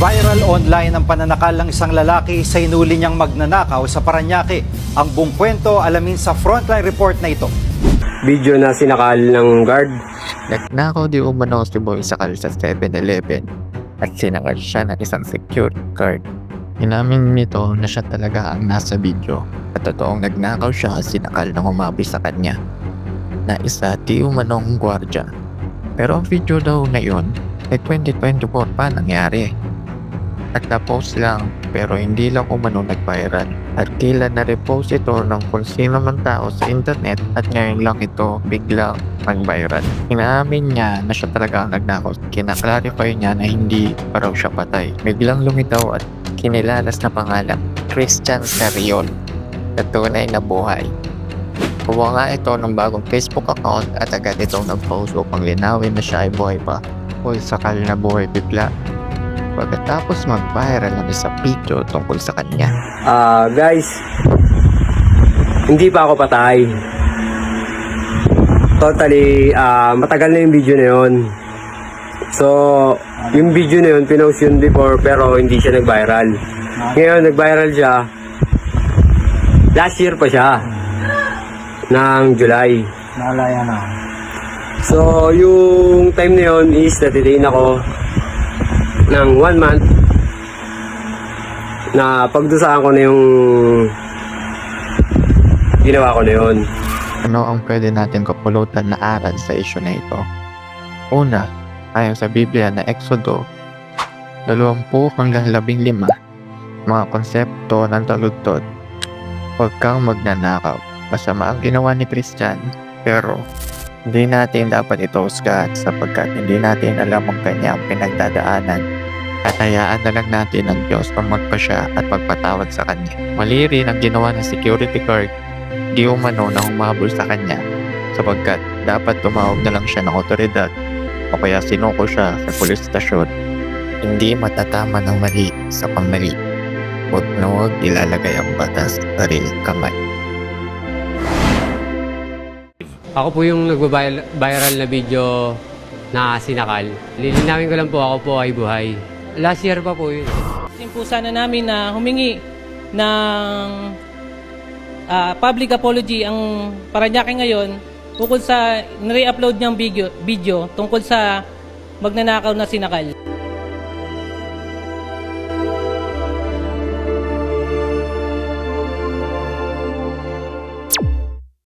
Viral online ang pananakal ng isang lalaki sa inuli niyang magnanakaw sa Paranaque. Ang buong kwento alamin sa frontline report na ito. video na sinakal ng guard. Nagnakaw di umano si Boy sakal sa 7-Eleven at sinakal siya ng isang security guard. Inamin nito na siya talaga ang nasa video at totoong nagnakaw siya at sinakal ng umabi sa kanya na isa di umanong gwardya. Pero ang video daw na yun ay 2024 pa nangyari. At na-post lang pero hindi lang umano nag-viral. At tila na-repost ito ng kung sino man tao sa internet at ngayon lang ito biglang nag-viral. Inaamin niya na siya talaga ang nagnakaw. Kinaklarify niya na hindi pa raw siya patay. Biglang lumitaw at kinilalas na pangalan, Christian Serion, na tunay na buhay. Kuha nga ito ng bagong Facebook account at agad itong nag-post upang linawin na siya ay buhay pa. O sakal na buhay bigla. Pagkatapos mag-viral ng isang video tungkol sa kanya. Ah, guys, hindi pa ako patay. Totally, ah, matagal na yung video na yun. So, yung video na yun, pinost yun before pero hindi siya nag-viral. Ngayon, nag-viral siya. Last year pa siya. Ng July. Naalaya na. So, yung time na yun is natitain ako ng one month na pagdusaan ko na yung ginawa ko na yun. Ano ang pwede natin kapulutan na aral sa isyu na ito? Una, ayon sa Biblia na Exodo, 20 hanggang 15, mga konsepto ng taludtod. Huwag kang magnanakaw. Masama ang ginawa ni Christian, pero hindi natin dapat ito husgahan sapagkat hindi natin alam ang kanyang pinagdadaanan. At hayaan na lang natin ang Diyos ang magpasya at magpatawad sa kanya. Mali rin ang ginawa ng security guard di umano na humabol sa kanya sapagkat dapat tumawag na lang siya ng otoridad o kaya sinuko siya sa police station. Hindi matatama ng mali sa pamali. Huwag na huwag ilalagay ang batas sa sariling kamay. Ako po yung nagba-viral na video na sinakal. Lilinawin ko lang po ako po ay buhay. Last year pa po yun. Din po sana namin na humingi ng ah, public apology ang Paranaque ngayon tungkol sa nire-upload niyang video, video tungkol sa magnanakaw na sinakal.